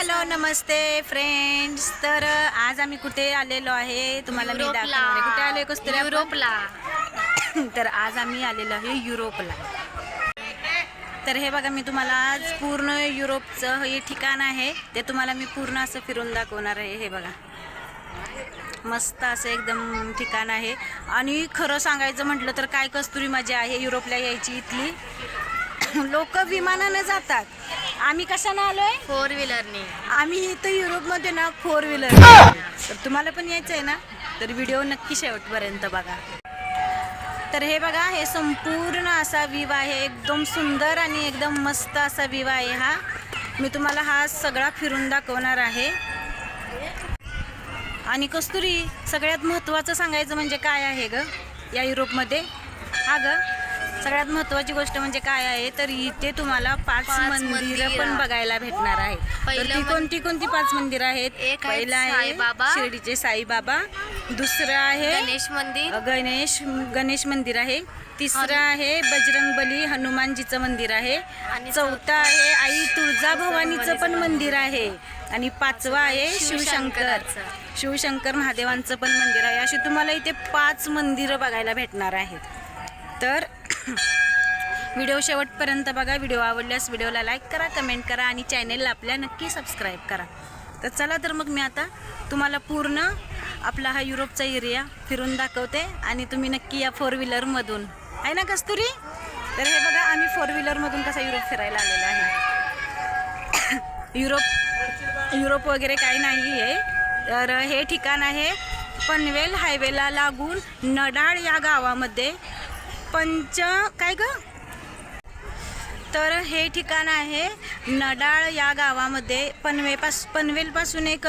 Hello नमस्ते friends तर आज आम्ही कुठे आलेलो आहे? तुम्हाला मी दाखवणार. कुठे कस्तुरी आपण? युरोपला. तर आज आम्ही आलेलो आहे युरोपला. तर हे बघा मी तुम्हाला आज पूर्ण युरोपचं हे ठिकाण आहे. ते तुम्हाला मी पूर्ण असं फिरून दाखवणार आहे. हे बघा. मस्त असं एकदम ठिकाण आहे. आणि खरं सांगायचं म्हटलं तर काय कस्तुरी मजा आहे युरोपला यायची इथली? लोक विमानानं जातात. आम्ही कशानं आलोय? फोर व्हीलरने. आम्ही इथं युरोपमध्ये ना फोर व्हीलर. तर तुम्हाला पण यायचं आहे ना? तर व्हिडिओ नक्की शेवटपर्यंत बघा. तर हे बघा हे संपूर्ण असा व्ह्यू आहे. एकदम सुंदर आणि एकदम मस्त असा व्ह्यू आहे हा. मी तुम्हाला हा सगळा फिरून दाखवणार आहे. आणि कस्तुरी सगळ्यात महत्त्वाचं सांगायचं म्हणजे काय आहे ग? या युरोपमध्ये. हा ग सगळ्यात महत्त्वाची गोष्ट म्हणजे काय आहे तर इथे तुम्हाला पाच पाच मंदिरं मंदिरं. पण बघायला भेटणार आहे तर पहिलं ती कोणती कोणती पाच मंदिर आहेत? एक आहे पहिलं आहे साईबाबा. शिर्डीचे साईबाबा. दुसरं आहे गणेश मंदिर. गणेश गणेश मंदिर आहे. तिसरं आहे बजरंग बली हनुमानजीचं मंदिर आहे. आणि चौथं आहे आई तुळजाभवानीचं पण मंदिर आहे. आणि पाचवं आहे शिवशंकर. शिवशंकराचं. शिवशंकर महादेवांचं पण मंदिर आहे. अशी तुम्हाला इथे पाच मंदिरं बघायला भेटणार आहेत. तर व्हिडिओ शेवटपर्यंत बघा. व्हिडिओ आवडल्यास व्हिडिओला लाईक करा कमेंट करा आणि चॅनेलला आपल्या नक्की सबस्क्राईब करा. तर चला तर मग मी आता तुम्हाला पूर्ण आपला हा युरोपचा एरिया फिरून दाखवते आणि तुम्ही नक्की या फोर व्हीलरमधून आहे ना कस्तुरी? तर हे बघा आम्ही फोर व्हीलरमधून कसा युरोप फिरायला आलेला आहे. युरोप युरोप वगैरे काही नाही आहे तर हे ठिकाण आहे पनवेल हायवेला लागून नडाळ या गावामध्ये पंच काय ग? तर हे ठिकाण आहे नडाळ या गावामध्ये. पनवेपास पनवेलपासून एक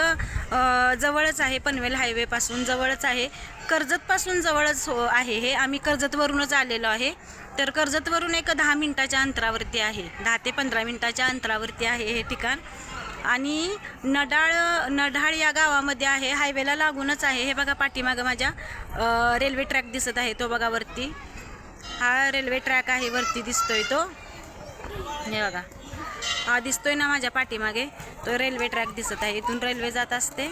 जवळच आहे पनवेल हायवेपासून. जवळच आहे. कर्जतपासून जवळच हो आहे हे. आम्ही कर्जतवरूनच आलेलो आहे. तर कर्जतवरून एक दहा मिनटाच्या अंतरावरती आहे. दहा ते पंधरा मिनटाच्या अंतरावरती आहे हे ठिकाण. आणि नडाळ नडाळ या गावामध्ये आहे. हायवेला लागूनच आहे. हे बघा पाठीमागं माझ्या रेल्वे ट्रॅक दिसत आहे तो बघा वरती. हा रेल्वे ट्रॅक आहे वरती दिसतोय तो. हे बघा. हा दिसतोय ना माझ्या पाठीमागे. तो रेल्वे ट्रॅक दिसत आहे. इथून रेल्वे जात असते.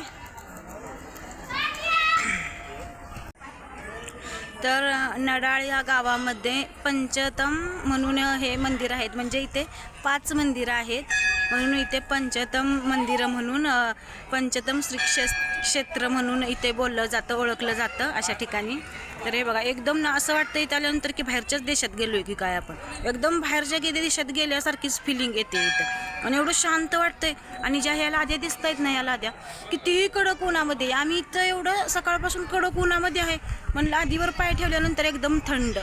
तर नडाळ या गावामध्ये पंचतम म्हणून हे मंदिर आहेत. म्हणजे इथे पाच मंदिरं आहेत. म्हणून इथे पंचतम मंदिरं म्हणून पंचतम श्री क्षेत्र म्हणून इथे बोललं जातं ओळखलं जातं अशा ठिकाणी. तर हे बघा एकदम ना असं वाटतं इथे आल्यानंतर की बाहेरच्याच देशात गेलो आहे की काय आपण. एकदम बाहेरच्या गे देशात गेल्यासारखीच फिलिंग येते इथं. आणि एवढं शांत वाटतंय. आणि ज्या ह्या लाद्या दिसत आहेत ना या लाद्या कितीही कडक उन्हामध्ये आम्ही इथं एवढं सकाळपासून कडक उन्हामध्ये आहे पण लादीवर पाय ठेवल्यानंतर एकदम थंड.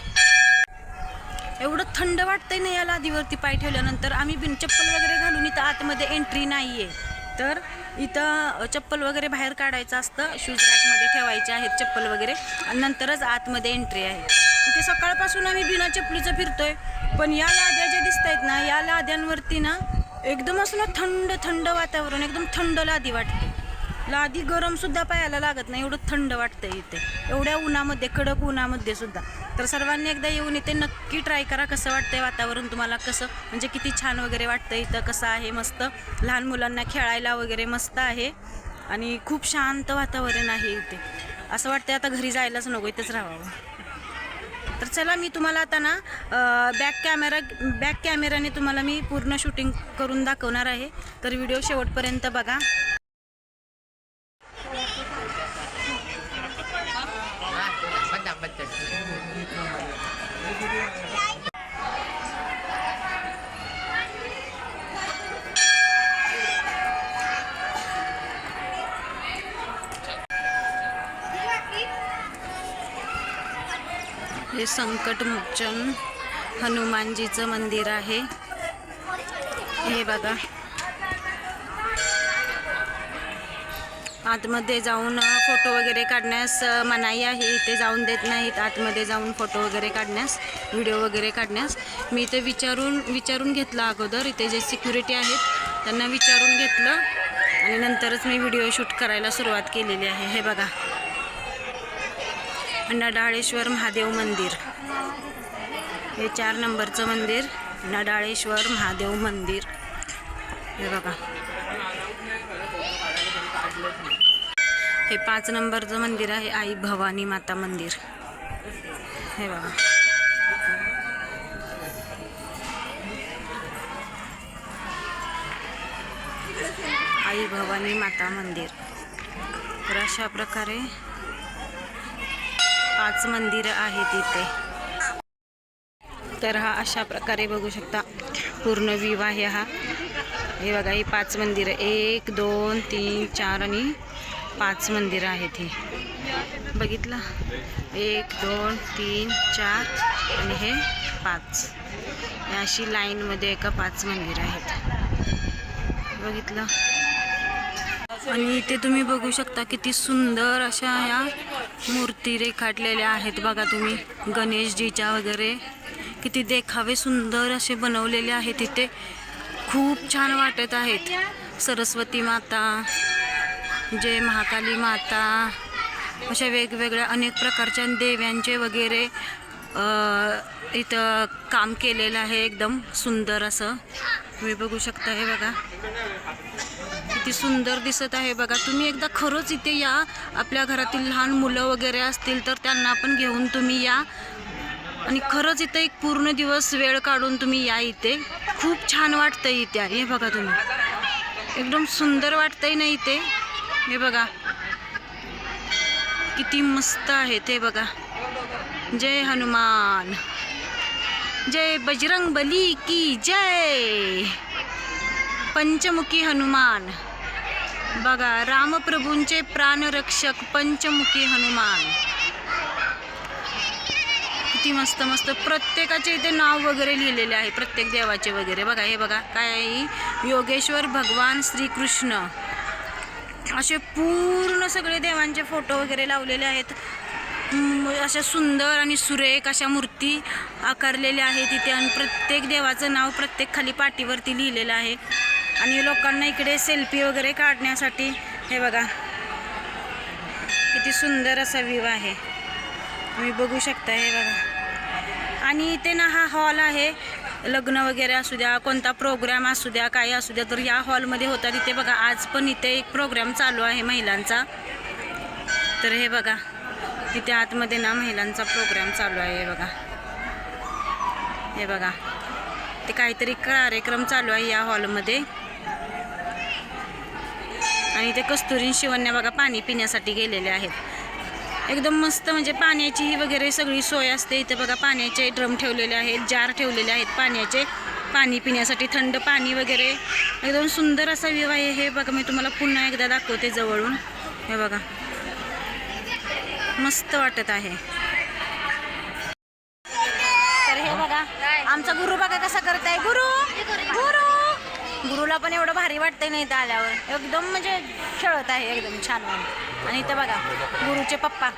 एवढं थंड वाटतंय ना या लादीवरती पाय ठेवल्यानंतर. आम्ही बिन चप्पल वगैरे घालून इथं आतमध्ये एंट्री नाही आहे तर इथं चप्पल वगैरे बाहेर काढायचं असतं. शूज रॅकमध्ये ठेवायचे आहेत चप्पल वगैरे. आणि नंतरच आतमध्ये एंट्री आहे. इथे सकाळपासून आम्ही बिना चप्पलीचं फिरतोय. पण या लाद्या ज्या दिसत आहेत ना या लाद्यांवरती ना एकदम असं ना थंड थंड वातावरण एकदम थंड लादी वाटते. लादी गरम सुद्धा पायाला लागत नाही एवढं थंड वाटतंय इथे. एवढ्या उन्हामध्ये कडक उन्हामध्ये सुद्धा. तर सर्वांनी एकदा येऊन इथे नक्की ट्राय करा कसं वाटतंय वातावरण तुम्हाला कसं? म्हणजे किती छान वगैरे वाटतं इथं कसं आहे मस्त? लहान मुलांना खेळायला वगैरे मस्त आहे. आणि खूप शांत वातावरण आहे इथे. असं वाटतंय आता घरी जायलाच नको इथंच राहावं. तर चला मी तुम्हाला आता ना बॅक कॅमेरा बॅक कॅमेराने तुम्हाला मी पूर्ण शूटिंग करून दाखवणार आहे. तर व्हिडिओ शेवटपर्यंत बघा. हे संकटमोचन हनुमानजीचं मंदिर आहे. हे बघा. आतमध्ये जाऊन फोटो वगैरे काढण्यास मनाई आहे. इथे जाऊन देत नाहीत. आतमध्ये जाऊन फोटो वगैरे काढण्यास व्हिडिओ वगैरे काढण्यास. मी इथे विचारून विचारून घेतलं अगोदर. इथे जे सिक्युरिटी आहेत त्यांना विचारून घेतलं. आणि नंतरच मी व्हिडिओ शूट करायला सुरुवात केलेली आहे. हे बघा. नडाळेश्वर महादेव मंदिर. हे चार नंबरचं मंदिर. नडाळेश्वर महादेव मंदिर. हे बघा. हे पाच नंबरचं मंदिर आहे आई भवानी माता मंदिर. हे बघा. आई भवानी माता मंदिर. तर अशा प्रकारे पाच मंदिरं आहेत इथे. तर हा अशा प्रकारे बघू शकता पूर्ण व्ह्यू आहे हा. हे बघा ही पाच मंदिरं. एक दोन तीन चार आणि पाच मंदिरं आहेत हे. बघितलं? एक दोन तीन चार आणि हे पाच. हे अशी लाईनमध्ये एका पाच मंदिरं आहेत. बघितलं? आणि इथे तुम्ही बघू शकता किती सुंदर अशा ह्या मूर्ती रेखाटलेल्या आहेत बघा तुम्ही. गणेशजीच्या वगैरे. किती देखावे सुंदर असे बनवलेले आहेत इथे. खूप छान वाटत आहेत. सरस्वती माता. जय महाकाली माता अशा वेगवेगळ्या अनेक प्रकारच्या देव्यांचे वगैरे इथं काम केलेलं आहे. एकदम सुंदर असं. तुम्ही बघू शकता हे बघा. किती सुंदर दिसत आहे बघा. तुम्ही एकदा खरंच इथे या. आपल्या घरातील लहान मुलं वगैरे असतील तर त्यांना पण घेऊन तुम्ही या. आणि खरंच इथं एक पूर्ण दिवस वेळ काढून तुम्ही या इथे. खूप छान वाटतं इथे. हे बघा तुम्ही. एकदम सुंदर वाटतंय ना इथे. हे बघा. किती मस्त आहे ते बघा. जय हनुमान. जय बजरंग बली की जय. पंचमुखी हनुमान. बघा रामप्रभूंचे प्राणरक्षक पंचमुखी हनुमान. किती मस्त मस्त. प्रत्येकाचे इथे नाव वगैरे लिहिलेले आहे प्रत्येक देवाचे वगैरे. बघा हे बघा. काय आहे? योगेश्वर भगवान श्रीकृष्ण. असे पूर्ण सगळे देवांचे फोटो वगैरे लावलेले आहेत. अशा सुंदर आणि सुरेख अशा मूर्ती आकारलेल्या आहेत इथे आणि प्रत्येक देवाचं नाव प्रत्येक खाली पाठीवरती लिहिलेलं आहे. आणि लोकांना इकडे सेल्फी वगैरे काढण्यासाठी हे बघा. किती सुंदर असा व्ह्यू आहे. तुम्ही बघू शकता हे बघा. आणि इथे ना हा हॉल आहे. लग्न वगैरे असू द्या कोणता प्रोग्राम असू द्या काही असू द्या तर या हॉलमध्ये होता. तिथे बघा आज पण इथे एक प्रोग्राम चालू आहे महिलांचा. तर हे बघा तिथे आतमध्ये ना महिलांचा प्रोग्राम चालू आहे हे बघा. हे बघा ते काहीतरी कार्यक्रम चालू आहे या हॉलमध्ये आणि ते कस्तुरी शिवण्या बघा पाणी पिण्यासाठी गेलेले आहेत. एकदम मस्त म्हणजे पाण्याचीही वगैरे सगळी सोय असते. इथे बघा पाण्याचे ड्रम ठेवलेले आहेत जार ठेवलेले आहेत पाण्याचे. पाणी पिण्यासाठी थंड पाणी वगैरे. एकदम सुंदर असा व्यू आहे. हे बघा मी तुम्हाला पुन्हा एकदा दाखवते जवळून. हे बघा. मस्त वाटत आहे. तर हे बघा आमचा गुरु बघा कसा करताय. गुरु! गुरुला पण एवढं भारी वाटतंय नाही इथं आल्यावर. एकदम म्हणजे खेळत आहे एकदम छान आणि इथं बघा गुरुचे पप्पा.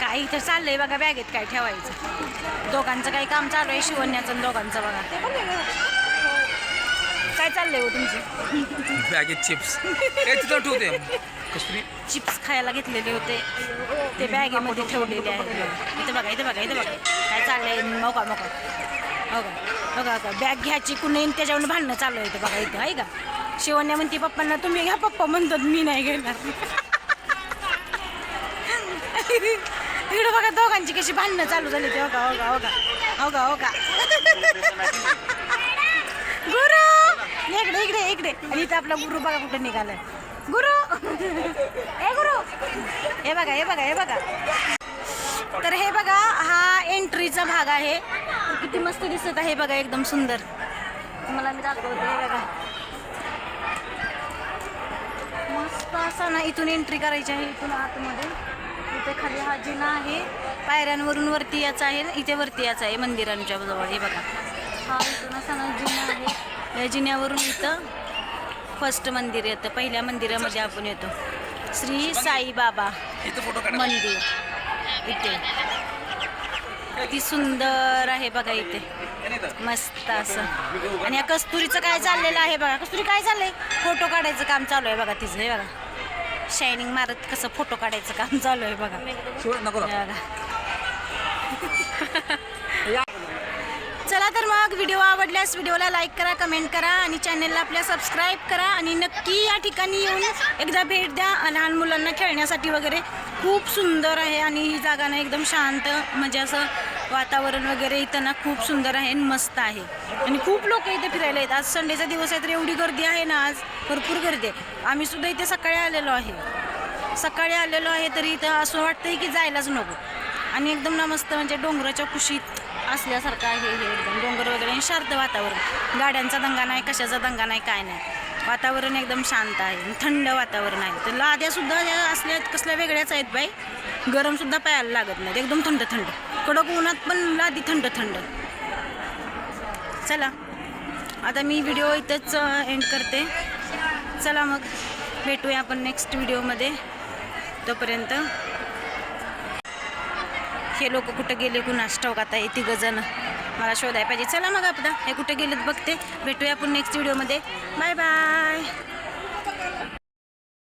काय इथं चाललंय बघा बॅगेत काय ठेवायचं. दोघांचं काही काम चालू आहे शिवण्याचं दोघांचं बघा. काय चाललंय हो तुमचं? बॅगेत चिप्स. तिथं ठेवते. कस्तुरी चिप्स खायला घेतलेले होते. ते बॅगेमध्ये ठेवलेले आहेत. इथं बघा इथं बघा इथं बघा. काय चाललंय? मोका मोका हो का बघा. का बॅग घ्यायची कुणी त्याच्यावर भांडणं चालू आहे बघा इथं आहे का? शिवण्या म्हणते पप्पांना तुम्ही घ्या पप्पा म्हणतात मी नाही घेणार. इकडं बघा दोघांची कशी भांडणं चालू झाली ते हो का हो का हो का हो का हो का गुरु! इकडे इकडे इकडे. आणि इथं आपला गुरु बघा कुठं निघालाय. गुरु! ए गुरु! हे बघा हे बघा हे बघा. तर हे बघा हा एंट्रीचा भाग आहे. किती मस्त दिसत आहे बघा एकदम सुंदर. मला मी दाखवते हे बघा. मस्त असा ना इथून एंट्री करायची आहे इथून आतमध्ये. इथे खाली हा जिना आहे पायऱ्यांवरून वरती याचा आहे इथे वरती याचा आहे मंदिरांच्या जवळ हे बघा. हा इथून असा ना जिना आहे. या जिन्यावरून इथं फर्स्ट मंदिर येतं पहिल्या मंदिरामध्ये आपण येतो. श्री साईबाबा मंदिर. इथे. किती सुंदर आहे बघा इथे. मस्त असं. आणि या कस्तुरीचं काय चाललेलं आहे बघा. कस्तुरी काय चाललंय? फोटो काढायचं काम चालू आहे बघा तिचं हे बघा. शायनिंग मारत कसं फोटो काढायचं काम चालू आहे बघा. बघा. चला तर मग व्हिडिओ आवडल्यास व्हिडिओला लाईक करा कमेंट करा आणि चॅनलला आपल्या सबस्क्राईब करा आणि नक्की या ठिकाणी येऊन एकदा भेट द्या लहान मुलांना खेळण्यासाठी वगैरे. खूप सुंदर आहे आणि ही जागा ना एकदम शांत म्हणजे असं वातावरण वगैरे इथं ना खूप सुंदर आहे आणि मस्त आहे. आणि खूप लोक इथे फिरायला येतात. आज संडेचा दिवस आहे तर एवढी गर्दी आहे ना आज भरपूर गर्दी आहे. आम्ही सुद्धा इथे सकाळी आलेलो आहे. सकाळी आलेलो आहे तरी इथं असं वाटतंय की जायलाच नको. आणि एकदम ना मस्त म्हणजे डोंगराच्या कुशीत असल्यासारखं आहे हे एकदम. डोंगर वगैरे आणि शांत वातावरण. गाड्यांचा दंगा नाही कशाचा दंगा नाही काय नाही. वातावरण एकदम शांत आहे. आणि थंड वातावरण आहे. तर लाद्यासुद्धा या असल्या कसल्या वेगळ्याच आहेत बाई. गरमसुद्धा पायाला लागत नाहीत. एकदम थंड थंड. कडक उन्हात पण लादी थंड थंड. चला. आता मी व्हिडिओ इथंच एंड करते. चला मग. भेटूया आपण नेक्स्ट व्हिडिओमध्ये तोपर्यंत. हे लोक कुठं गेले कुणास ठाऊक आता हे तिघंजण मला शोधायला पाहिजे. चला मग आपदा हे कुठे गेलेत बघते. भेटूया आपण नेक्स्ट व्हिडिओमध्ये बाय बाय